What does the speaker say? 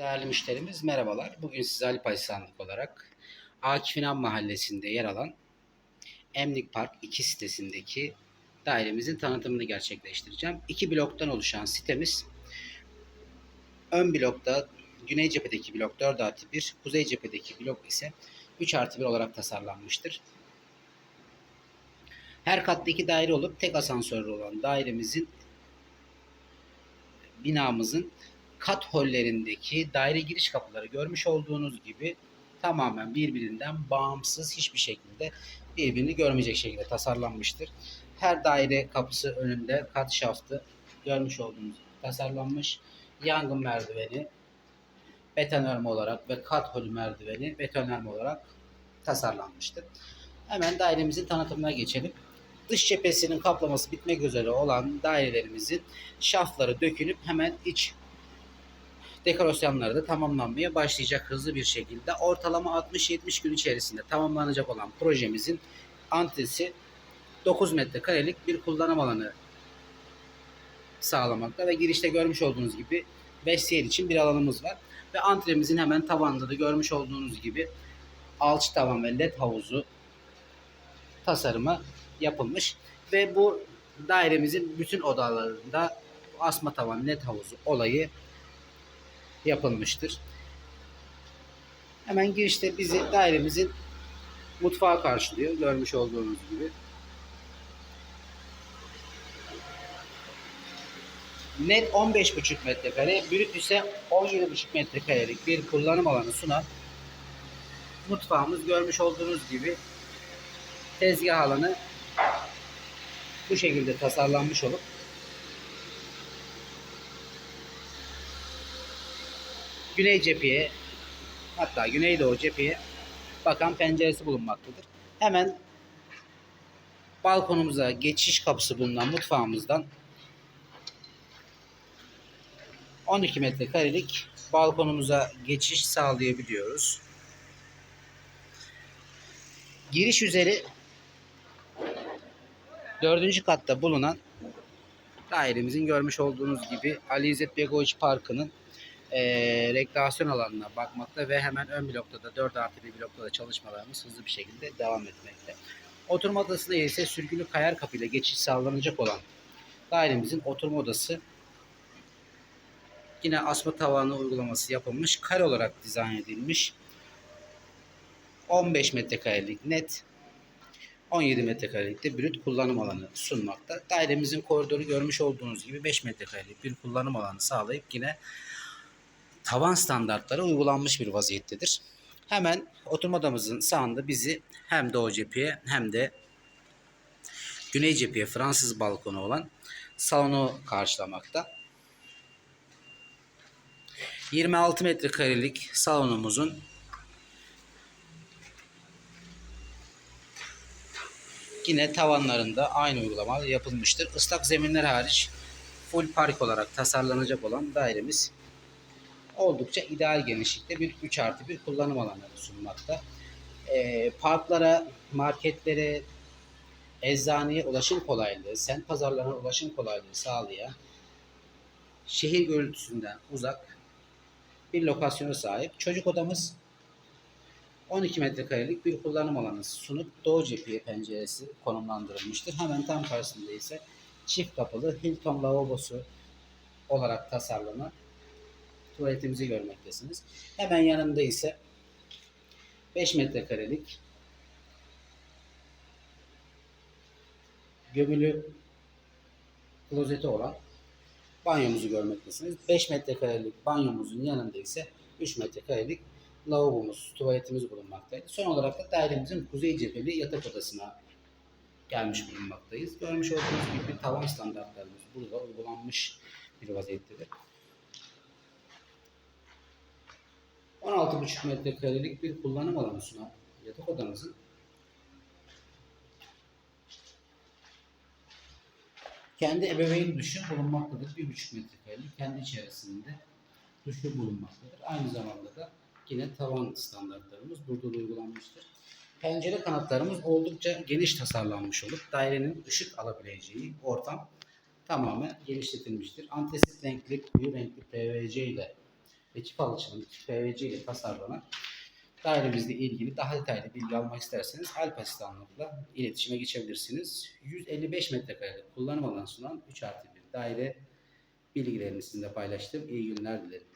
Değerli müşterimiz merhabalar. Bugün size Ali Paysanlık olarak Akif İnan Mahallesi'nde yer alan Emlik Park 2 sitesindeki dairemizin tanıtımını gerçekleştireceğim. İki bloktan oluşan sitemiz ön blokta güney cephedeki blok 4 artı 1, kuzey cephedeki blok ise 3 artı 1 olarak tasarlanmıştır. Her katta iki daire olup tek asansörlü olan dairemizin binamızın kat hollerindeki daire giriş kapıları görmüş olduğunuz gibi tamamen birbirinden bağımsız hiçbir şekilde birbirini görmeyecek şekilde tasarlanmıştır. Her daire kapısı önünde kat şaftı görmüş olduğunuz gibi tasarlanmış. Yangın merdiveni betonarme olarak ve kat holü merdiveni betonarme olarak tasarlanmıştır. Hemen dairemizin tanıtımına geçelim. Dış cephesinin kaplaması bitmek üzere olan dairelerimizin şafları dökülüp hemen iç dekorasyonları da tamamlanmaya başlayacak hızlı bir şekilde. Ortalama 60-70 gün içerisinde tamamlanacak olan projemizin antresi 9 metrekarelik bir kullanım alanı sağlamakta ve girişte görmüş olduğunuz gibi vestiyer için bir alanımız var. Ve antremizin hemen tavanında da görmüş olduğunuz gibi alçı tavan ve led havuzu tasarımı yapılmış ve bu dairemizin bütün odalarında asma tavan led havuzu olayı yapılmıştır. Hemen girişte bizi dairemizin mutfağı karşılıyor. Görmüş olduğunuz gibi. Net 15,5 metrekare, brüt ise 17,5 metrekarelik bir kullanım alanı sunan mutfağımız görmüş olduğunuz gibi tezgah alanı bu şekilde tasarlanmış olup güney cepheye hatta güneydoğu cepheye bakan penceresi bulunmaktadır. Hemen balkonumuza geçiş kapısı bulunan mutfağımızdan 12 metrekarelik balkonumuza geçiş sağlayabiliyoruz. Giriş üzeri dördüncü katta bulunan dairemizin görmüş olduğunuz gibi Ali İzzet Begoviç Parkı'nın e, rekreasyon alanına bakmakta ve hemen ön blokta da 4 artı bir blokta da çalışmalarımız hızlı bir şekilde devam etmekte. Oturma odasında ise sürgülü kayar kapıyla geçiş sağlanacak olan dairemizin oturma odası yine asma tavanı uygulaması yapılmış. Kare olarak dizayn edilmiş. 15 metrekarelik net 17 metrekarelik de brüt kullanım alanı sunmakta. Dairemizin koridoru görmüş olduğunuz gibi 5 metrekarelik bir kullanım alanı sağlayıp yine tavan standartları uygulanmış bir vaziyettedir. Hemen oturma odamızın sağında bizi hem doğu cepheye hem de güney cepheye Fransız balkonu olan salonu karşılamakta. 26 metrekarelik salonumuzun yine tavanlarında aynı uygulama yapılmıştır. Islak zeminler hariç full park olarak tasarlanacak olan dairemiz oldukça ideal genişlikte bir 3 artı bir kullanım alanı sunmakta. Ee, parklara, marketlere, eczaneye ulaşım kolaylığı, sent pazarlarına ulaşım kolaylığı sağlayan şehir gürültüsünden uzak bir lokasyona sahip. Çocuk odamız 12 metrekarelik bir kullanım alanı sunup doğu cepheye penceresi konumlandırılmıştır. Hemen tam karşısında ise çift kapılı Hilton lavabosu olarak tasarlanan tuvaletimizi görmektesiniz. Hemen yanında ise 5 metrekarelik gömülü klozeti olan banyomuzu görmektesiniz. 5 metrekarelik banyomuzun yanında ise 3 metrekarelik lavabomuz, tuvaletimiz bulunmaktaydı. Son olarak da dairemizin kuzey cepheli yatak odasına gelmiş bulunmaktayız. Görmüş olduğunuz gibi tavan standartlarımız burada uygulanmış bir vaziyettedir. 16,5 metrekarelik bir kullanım alanı sunan yatak odamızın kendi ebeveyn duşu bulunmaktadır. 1,5 metrekarelik kendi içerisinde duşu bulunmaktadır. Aynı zamanda da yine tavan standartlarımız burada da uygulanmıştır. Pencere kanatlarımız oldukça geniş tasarlanmış olup dairenin ışık alabileceği ortam tamamen genişletilmiştir. Antrasit renkli, koyu renkli PVC ile ve çift alıçının PVC ile tasarlanan dairemizle ilgili daha detaylı bilgi almak isterseniz Alp Asistanlık'la iletişime geçebilirsiniz. 155 metrekarelik kullanım alanı sunan 3 artı 1 daire bilgilerini sizinle paylaştım. İyi günler dilerim.